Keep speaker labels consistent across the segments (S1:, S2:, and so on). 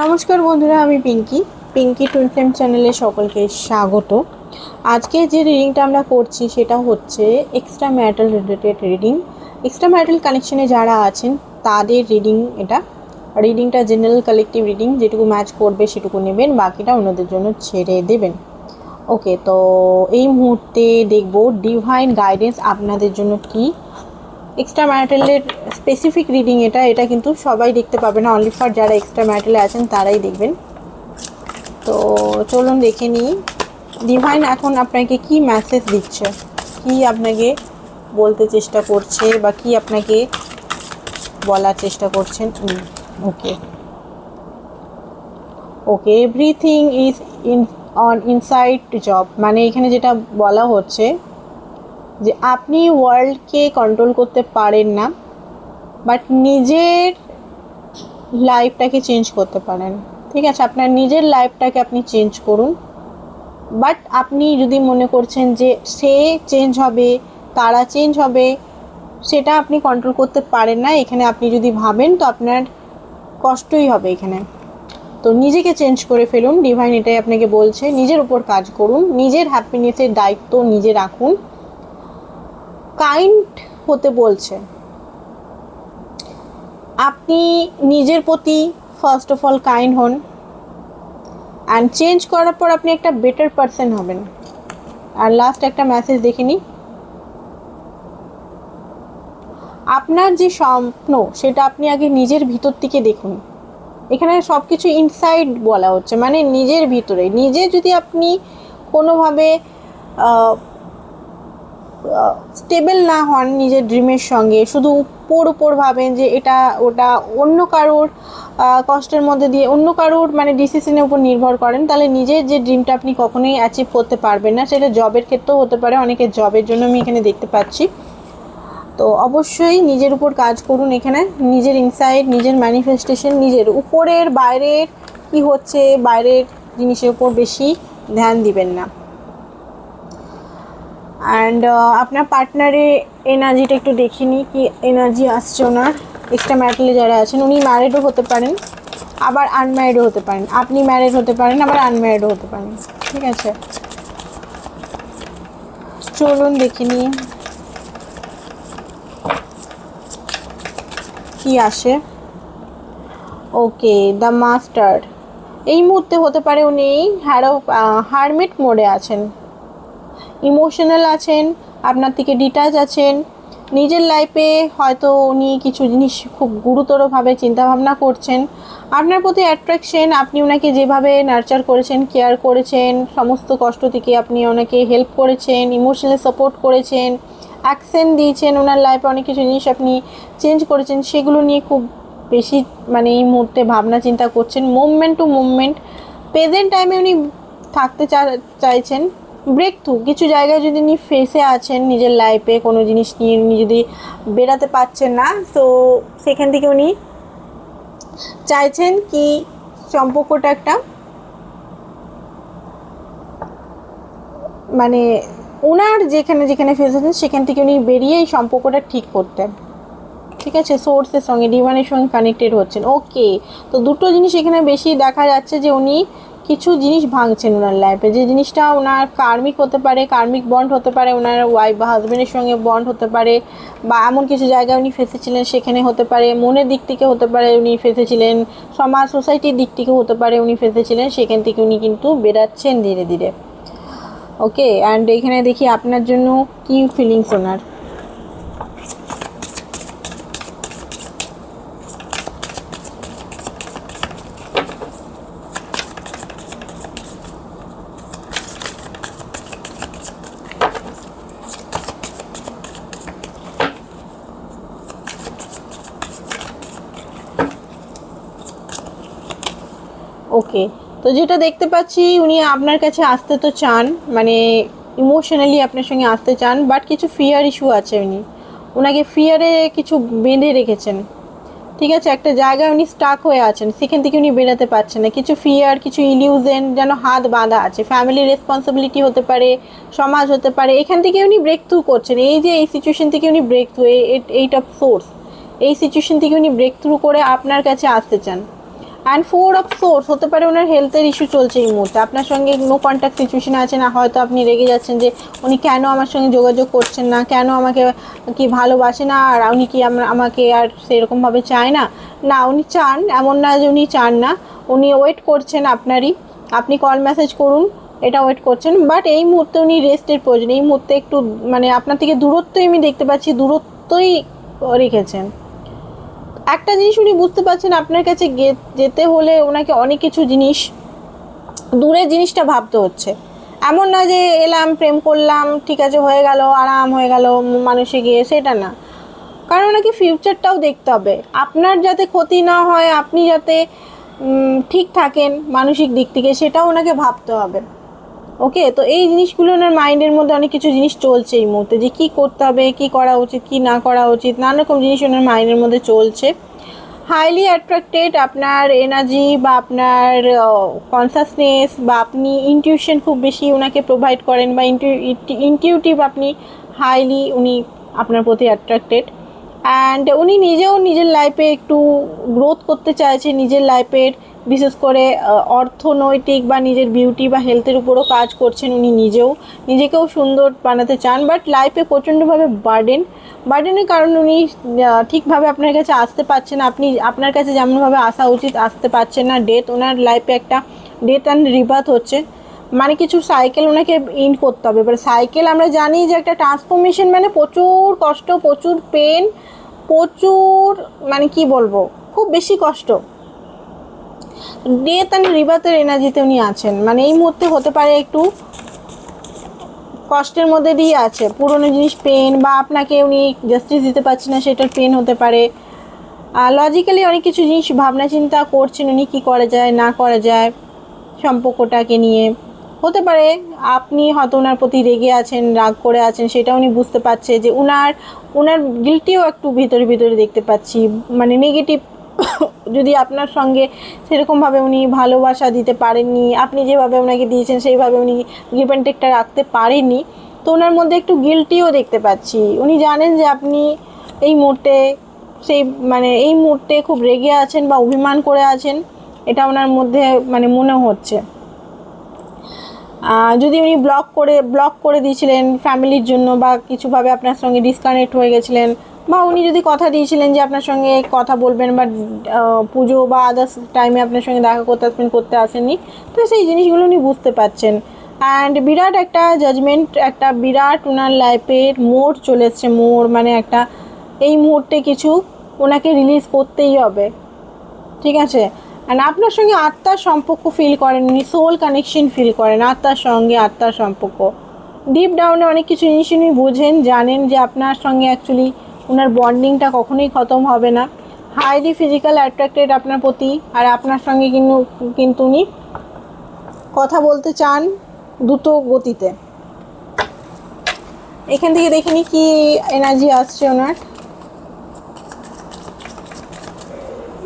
S1: নমস্কার বন্ধুরা, আমি পিঙ্কি। পিঙ্কি টুইন ফ্লেম চ্যানেলে সকলকে স্বাগত। আজকে যে রিডিংটা আমরা করছি সেটা হচ্ছে extra marital related reading extra marital কানেকশনে যারা আছেন, তাদের রিডিং এটা। রিডিংটা জেনারেল কালেকটিভ রিডিং যেটুকু ম্যাচ করবে সেটুকু নেবেন, বাকিটা অন্যদের জন্য ছেড়ে দেবেন। ওকে তো এই মুহূর্তে দেখব ডিভাইন গাইডেন্স আপনাদের জন্য কি এক্সট্রা ম্যারিটালের স্পেসিফিক রিডিং এটা এটা কিন্তু সবাই দেখতে পাবে না। অনলি ফর যারা এক্সট্রা ম্যারিটালে আছেন, তারাই দেখবেন। তো চলুন দেখে নিই। ডিভাইন এখন আপনাকে কি মেসেজ দিচ্ছে? কি আপনাকে বলতে চেষ্টা করছে বা কি আপনাকে বলার চেষ্টা করছেন? Okay okay everything is in on inside job মানে এখানে যেটা বলা হচ্ছে যে আপনি ওয়ার্ল্ডকে কন্ট্রোল করতে পারেন না বাট নিজের লাইফটাকে চেঞ্জ করতে পারেন। ঠিক আছে, আপনার নিজের লাইফটাকে আপনি চেঞ্জ করুন। বাট আপনি যদি মনে করছেন যে সে চেঞ্জ হবে, তারা চেঞ্জ হবে, সেটা আপনি কন্ট্রোল করতে পারেন না, এখানে আপনি যদি ভাবেন, তো আপনার কষ্টই হবে এখানে। তো নিজেকে চেঞ্জ করে ফেলুন ডিভাইন এটাই আপনাকে বলছে। নিজের উপর কাজ করুন, নিজের হ্যাপিনেসের দায়িত্ব নিজে রাখুন। কাইন্ড হতে বলছে। আপনি নিজের প্রতি ফার্স্ট অফ অল কাইন্ড হন অ্যান্ড চেঞ্জ করার পর আপনি একটা বেটার পারসন হবেন। আর লাস্ট একটা মেসেজ দেখে নিই আপনার যে স্বপ্ন, সেটা আপনি আগে নিজের ভিতর থেকে দেখুন। এখানে সব কিছু ইনসাইড বলা হচ্ছে মানে নিজের ভিতরে। নিজে যদি আপনি কোনোভাবে স্টেবল না হন নিজের ড্রিমের সঙ্গে, শুধু উপর উপর ভাবেন যে এটা, ওটা অন্য কারোর কষ্টের মধ্যে দিয়ে অন্য কারোর মানে ডিসিশনের উপর নির্ভর করেন, তাহলে নিজের যে ড্রিমটা আপনি কখনোই অ্যাচিভ করতে পারবেন না। সেটা জবের ক্ষেত্রেও হতে পারে অনেকে জবের জন্য আমি এখানে দেখতে পাচ্ছি। তো অবশ্যই নিজের উপর কাজ করুন এখানে, নিজের ইনসাইড নিজের ম্যানিফেস্টেশন নিজের উপরের, বাইরের কি হচ্ছে, বাইরের জিনিসের উপর বেশি ধ্যান দিবেন না। অ্যান্ড আপনার পার্টনারের এনার্জিটা একটু দেখে নিই কি এনার্জি আসছে ওনার। এক্সট্রা ম্যারিটালে যারা আছেন, উনি ম্যারিডও হতে পারেন, আবার আনম্যারিডও হতে পারেন। আপনি ম্যারিড হতে পারেন, আবার আনম্যারিডও হতে পারেন। ঠিক আছে? চলুন দেখে নিই কি আসে। ওকে দ্য মাস্টার এই মুহূর্তে হতে পারে উনি হ্যারো হারমিট মোডে আছেন। ইমোশনাল আছেন, আপনার থেকে ডিটাচ আছেন। নিজের লাইফে হয়তো উনি কিছু জিনিস খুব গুরুতরভাবে চিন্তাভাবনা করছেন। আপনার প্রতি অ্যাট্রাকশন আপনি ওনাকে যেভাবে নার্চার করেছেন কেয়ার করেছেন, সমস্ত কষ্ট থেকে আপনি ওনাকে হেল্প করেছেন ইমোশনাল সাপোর্ট করেছেন অ্যাকসেন্ট দিয়েছেন ওনার লাইফে অনেক কিছু জিনিস আপনি চেঞ্জ করেছেন, সেগুলো নিয়ে খুব বেশি মানে এই মুহূর্তে ভাবনা চিন্তা করছেন। মুভমেন্ট টু মুভমেন্ট প্রেজেন্ট টাইমে উনি থাকতে চাইছেন। ব্রেক থ্রু কিছু জায়গায় যদি উনি ফেসে আছেন, নিজের লাইফে কোনো জিনিস নিয়ে উনি যদি বেরাতে পারছেন না, তো সেখান থেকে উনি চাইছেন কি সম্পর্কটা একটা মানে ওনার যেখানে যেখানে ফেসেছেন সেখান থেকে উনি বেরিয়ে এই সম্পর্কটা ঠিক করতেন। ঠিক আছে? সোর্সের সঙ্গে ডিভানের সঙ্গে কানেক্টেড হচ্ছেন। ওকে তো দুটো জিনিস এখানে বেশি দেখা যাচ্ছে যে উনি কিছু জিনিস ভাঙছেন ওনার লাইফে যে জিনিসটা ওনার কার্মিক হতে পারে কার্মিক বন্ড হতে পারে, ওনার ওয়াইফ বা হাজব্যান্ডের সঙ্গে বন্ড হতে পারে, বা এমন কিছু জায়গায় উনি ফেসেছিলেন, সেখানে হতে পারে, মনের দিক থেকে হতে পারে উনি ফেসেছিলেন, সমাজ সোসাইটির দিক থেকে হতে পারে উনি ফেসেছিলেন, সেখান থেকে উনি কিন্তু বেরাচ্ছেন ধীরে ধীরে। ওকে অ্যান্ড এখানে দেখি আপনার জন্য কি ফিলিংস ওনার? ওকে। তো যেটা দেখতে পাচ্ছি, উনি আপনার কাছে আসতে তো চান মানে ইমোশনালি আপনার সঙ্গে আসতে চান বাট কিছু ফিয়ার ইস্যু আছে উনি। ওনাকে ফিয়ারে কিছু বেঁধে রেখেছেন। ঠিক আছে, একটা জায়গায় উনি স্টাক হয়ে আছেন, সেখান থেকে উনি বেরোতে পারছেন না। কিছু ফিয়ার কিছু ইলিউজেন যেন হাত বাঁধা আছে। ফ্যামিলি রেসপন্সিবিলিটি হতে পারে, সমাজ হতে পারে, এখান থেকে উনি ব্রেক থ্রু করছেন। এই যে, এই সিচুয়েশন থেকে উনি break through eight of swords এই সিচুয়েশন থেকে উনি ব্রেক থ্রু করে আপনার কাছে আসতে চান। অ্যান্ড ফোর অফ সোর্স হতে পারে ওনার হেলথের ইস্যু চলছে এই মুহূর্তে। আপনার সঙ্গে নো কন্ট্যাক্ট সিচুয়েশন আছে না হয়তো আপনি রেগে যাচ্ছেন যে উনি কেন আমার সঙ্গে যোগাযোগ করছেন না, কেন আমাকে কি ভালোবাসে না, আর উনি কি আম- আমাকে আর সেরকমভাবে চায় না? না, উনি চান, এমন না যে উনি চান না। উনি ওয়েট করছেন আপনারই। আপনি কল মেসেজ করুন, এটা ওয়েট করছেন। বাট এই মুহূর্তে উনি রেস্টের প্রয়োজন। এই মুহূর্তে একটু মানে আপনার থেকে দূরত্বই আমি দেখতে পাচ্ছি, দূরত্বই রেখেছেন। একটা জিনিস উনি বুঝতে পারছেন, আপনার কাছে যেতে হলে ওনাকে অনেক কিছু জিনিস, দূরের জিনিসটা ভাবতে হচ্ছে। এমন না যে এলাম, প্রেম করলাম, ঠিক আছে, হয়ে গেল, আরাম হয়ে গেল, মানুষে গিয়ে, সেটা না। কারণ ওনাকে ফিউচারটাও দেখতে হবে। আপনার যাতে ক্ষতি না হয়, আপনি যাতে ঠিক থাকেন মানসিক দিক থেকে, সেটাও ওনাকে ভাবতে হবে। ওকে, তো এই জিনিসগুলো ওনার মাইন্ডের মধ্যে অনেক কিছু জিনিস চলছে এই মুহূর্তে যে কী করতে হবে, কী করা উচিত, কী না করা উচিত, নানা রকম জিনিস ওনার মাইন্ডের মধ্যে চলছে। হাইলি অ্যাট্রাক্টেড আপনার এনার্জি বা আপনার কনসাসনেস বা আপনি ইনটিউশন খুব বেশি ওনাকে প্রোভাইড করেন বা ইনটিউটিভ আপনি হাইলি উনি আপনার প্রতি অ্যাট্রাক্টেড অ্যান্ড উনি নিজেও নিজের লাইফে একটু গ্রোথ করতে চাইছে, নিজের লাইফের বিশেষ করে অর্থনৈতিক বা নিজের বিউটি বা হেলথের উপরও কাজ করছেন উনি নিজেও। নিজেকেও সুন্দর বানাতে চান বাট লাইফে প্রচণ্ডভাবে বার্ডেন বার্ডেনের কারণ উনি ঠিকভাবে আপনার কাছে আসতে পারছেন আপনি, আপনার কাছে যেমনভাবে আসা উচিত, আসতে পারছেন না। ডেথ ওনার লাইফে একটা ডেথ অ্যান্ড রিবার্থ হচ্ছে। মানে কিছু সাইকেল ওনাকে ইন করতে হবে। এবার সাইকেল আমরা জানি যে একটা ট্রান্সফরমেশন মানে প্রচুর কষ্ট, প্রচুর পেন প্রচুর মানে কি বলব, খুব বেশি কষ্ট। ডেথ অ্যান্ড রিবার্থের এনার্জিতে উনি আছেন। মানে এই মুহূর্তে হতে পারে একটু কষ্টের মধ্যে দিয়ে আছে। পুরনো জিনিস পেন বা আপনাকে উনি জাস্টিস দিতে পারছেন না, সেটার পেন হতে পারে। লজিক্যালি অনেক কিছু জিনিস ভাবনা চিন্তা করছেন উনি কী করা যায়, না করা যায় সম্পর্কটাকে নিয়ে। হতে পারে আপনি হয়তো ওনার প্রতি রেগে আছেন, রাগ করে আছেন, সেটা উনি বুঝতে পারছে যে উনার ওনার গিলটিও একটু ভিতরে ভিতরে দেখতে পাচ্ছি। মানে নেগেটিভ যদি আপনার সঙ্গে সেরকমভাবে উনি ভালোবাসা দিতে পারেননি, আপনি যেভাবে ওনাকে দিয়েছেন সেইভাবে উনি গিভ অ্যান্ড টেকটা রাখতে পারেননি, তো ওনার মধ্যে একটু গিলটিও দেখতে পাচ্ছি। উনি জানেন যে আপনি এই মুহূর্তে সেই মানে এই মুহূর্তে খুব রেগে আছেন বা অভিমান করে আছেন, এটা ওনার মধ্যে মানে মনে হচ্ছে। যদি উনি ব্লক করে ব্লক করে দিয়েছিলেন ফ্যামিলির জন্য বা কিছুভাবে আপনার সঙ্গে ডিসকানেক্ট হয়ে গেছিলেন বা উনি যদি কথা দিয়েছিলেন যে আপনার সঙ্গে কথা বলবেন বা পুজো বা আদার্স টাইমে আপনার সঙ্গে দেখা করতে আসবেন, করতে আসেননি, তো সেই জিনিসগুলো উনি বুঝতে পারছেন। অ্যান্ড বিরাট একটা জাজমেন্ট একটা বিরাট ওনার লাইফের মোড় চলে এসছে, মোড় মানে একটা, এই মুহূর্তে কিছু ওনাকে রিলিজ করতেই হবে। ঠিক আছে? অ্যান্ড আপনার সঙ্গে আত্মার সম্পর্ক ফিল করেন উনি সোল কানেকশন ফিল করেন, আত্মার সঙ্গে আত্মার সম্পর্ক। ডিপ ডাউনে অনেক কিছু জিনিস উনি বুঝেন, জানেন যে আপনার সঙ্গে অ্যাকচুয়ালি ওনার বন্ডিংটা কখনোই খতম হবে না। হাইলি ফিজিক্যাল অ্যাট্রাক্টেড আপনার প্রতি, আর আপনার সঙ্গে কিন্তু কিন্তু উনি কথা বলতে চান দ্রুত গতিতে। এখান থেকে দেখিনি কি এনার্জি আসছে ওনার।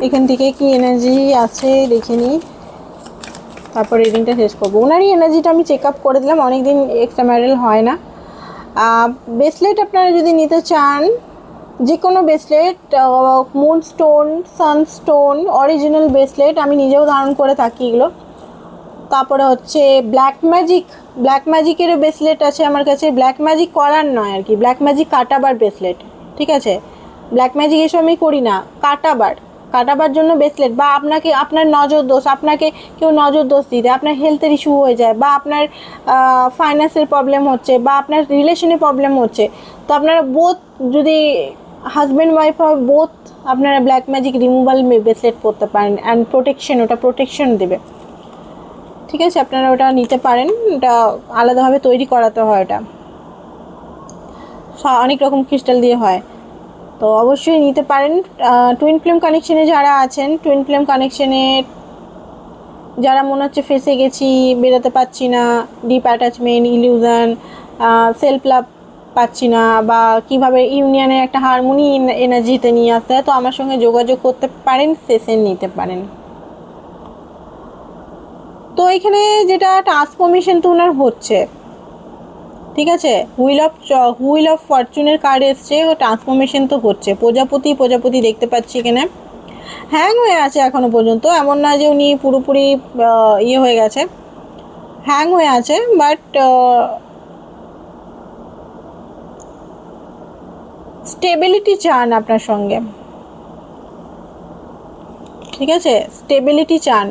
S1: এখান থেকে কি এনার্জি আছে দেখে নিই তারপর রিডিংটা শেষ করব। ওনারই এনার্জিটা আমি চেক আপ করে দিলাম অনেক দিন এক্সট্রা ম্যারেল হয় না। ব্রেসলেট আপনারা যদি নিতে চান যে কোনো bracelet moonstone sunstone original bracelet আমি নিজেও ধারণ করে থাকি এগুলো। তারপরে হচ্ছে ব্ল্যাক ম্যাজিক ব্ল্যাক ম্যাজিকেরও ব্রেসলেট আছে আমার কাছে। ব্ল্যাক ম্যাজিক করার নয় আর কি ব্ল্যাক ম্যাজিক কাটাবার ব্রেসলেট ঠিক আছে? ব্ল্যাক ম্যাজিক এসব আমি করি না, কাটাবার। কাটাবার জন্য ব্রেসলেট বা আপনাকে, আপনার নজর দোষ, আপনাকে কেউ নজর দোষ দিতে আপনার হেলথের ইস্যু হয়ে যায় বা আপনার ফাইন্যান্সের প্রবলেম হচ্ছে বা আপনার রিলেশনে প্রবলেম হচ্ছে। তো আপনারা বোথ যদি হাজব্যান্ড ওয়াইফ হয় বোথ আপনারা ব্ল্যাক ম্যাজিক রিমুভাল ব্রেসলেট পরতে পারেন অ্যান্ড প্রোটেকশন ওটা প্রোটেকশন দেবে। ঠিক আছে? আপনারা ওটা নিতে পারেন, ওটা আলাদাভাবে তৈরি করাতে হয় ওটা। অনেক রকম ক্রিস্টাল দিয়ে হয়। তো অবশ্যই নিতে পারেন। টুইন ফ্লেম কানেকশনে যারা আছেন টুইন ফ্লেম কানেকশনে যারা মনে হচ্ছে ফেসে গেছি, বেরোতে পারছি না deep attachment illusion self love পাচ্ছি না বা কীভাবে ইউনিয়নের একটা হারমোনি এনার্জিতে নিয়ে আসতে হয়, তো আমার সঙ্গে যোগাযোগ করতে পারেন সেশন নিতে পারেন। তো এখানে যেটা ট্রান্সফরমেশন তো ওনার হচ্ছে, ঠিক আছে? হুইল অফ হুইল অফ ফরচুনের কার্ড এসছে, ও ট্রান্সফরমেশন তো হচ্ছে। প্রজাপতি প্রজাপতি দেখতে পাচ্ছি এখানে। হ্যাং হয়ে আছে এখনও পর্যন্ত, এমন না যে উনি পুরোপুরি ইয়ে হয়ে গেছে। হ্যাং হয়ে আছে বাট স্টেবিলিটি চান আপনার সঙ্গে। ঠিক আছে? স্টেবিলিটি চান।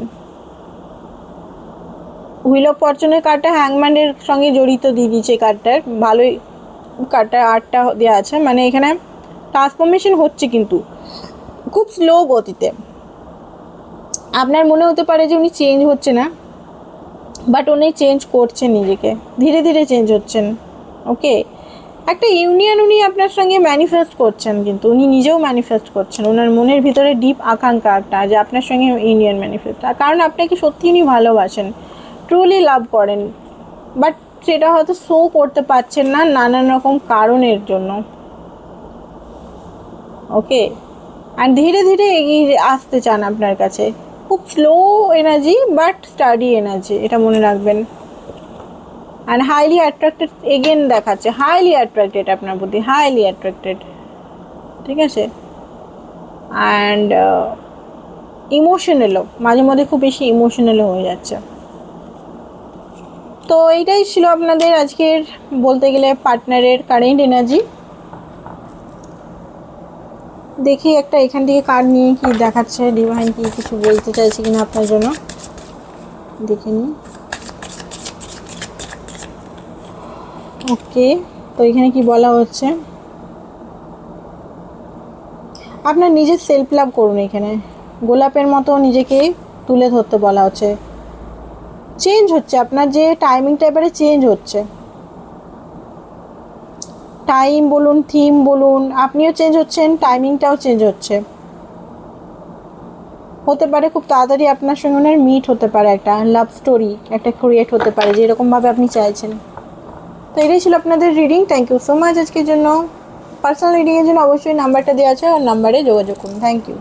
S1: হুইল অফ ফরচুনের কার্ডটা হ্যাংম্যানের সঙ্গে জড়িত দিয়ে দিয়েছে কার্ডটার ভালোই কার্ডটার আর্টটা দেওয়া আছে। মানে এখানে ট্রান্সফরমেশন হচ্ছে কিন্তু। খুব স্লো গতিতে। আপনার মনে হতে পারে যে উনি চেঞ্জ হচ্ছে না। বাট উনি চেঞ্জ করছেন নিজেকে। ধীরে ধীরে চেঞ্জ হচ্ছেন। ওকে একটা ইউনিয়ন উনি আপনার সঙ্গে ম্যানিফেস্ট করছেন কিন্তু, উনি নিজেও ম্যানিফেস্ট করছেন। ওনার মনের ভিতরে ডিপ আকাঙ্ক্ষা একটা যে আপনার সঙ্গে ইউনিয়ন ম্যানিফেস্ট কারণ আপনাকে সত্যি উনি ভালোবাসেন ট্রুলি লাভ করেন। বাট সেটা হয়তো শো করতে পারছেন না নানান রকম কারণের জন্য। ওকে আর ধীরে ধীরে এগিয়ে আসতে চান আপনার কাছে। খুব slow energy but steady energy এটা মনে রাখবেন। অ্যান্ড হাইলি অ্যাট্রাক্টেড এগেন দেখাচ্ছে হাইলি অ্যাট্রাক্টেড আপনার প্রতি হাইলি অ্যাট্রাক্টেড ঠিক আছে? অ্যান্ড ইমোশনালও মাঝে মধ্যে খুব বেশি ইমোশনালও হয়ে যাচ্ছে। তো এইটাই ছিল আপনাদের আজকের বলতে গেলে পার্টনারের কারেন্ট এনার্জি দেখি একটা এখান থেকে কার্ড নিয়ে কি দেখাচ্ছে ডিভাইন কি কিছু বলতে চাইছে কিনা আপনার জন্য। দেখে নিই। ওকে, তো এখানে কি বলা হচ্ছে? আপনার নিজের সেলফ লাভ করুন এখানে। গোলাপের মতো নিজেকে তুলে ধরতে বলা হচ্ছে। চেঞ্জ হচ্ছে, আপনার যে টাইমিংটা এবারে চেঞ্জ হচ্ছে। টাইম বলুন থিম বলুন, আপনিও চেঞ্জ হচ্ছেন টাইমিংটাও চেঞ্জ হচ্ছে। হতে পারে খুব তাড়াতাড়ি আপনার সঙ্গে ওনার মিট হতে পারে একটা লাভ স্টোরি একটা ক্রিয়েট হতে পারে, যেরকমভাবে আপনি চাইছেন। তো এটাই ছিল আপনাদের reading thank you so much আজকের জন্য। পার্সোনাল রিডিংয়ের জন্য অবশ্যই নাম্বারটা দেওয়া আছে, আর নাম্বারে যোগাযোগ করুন। Thank you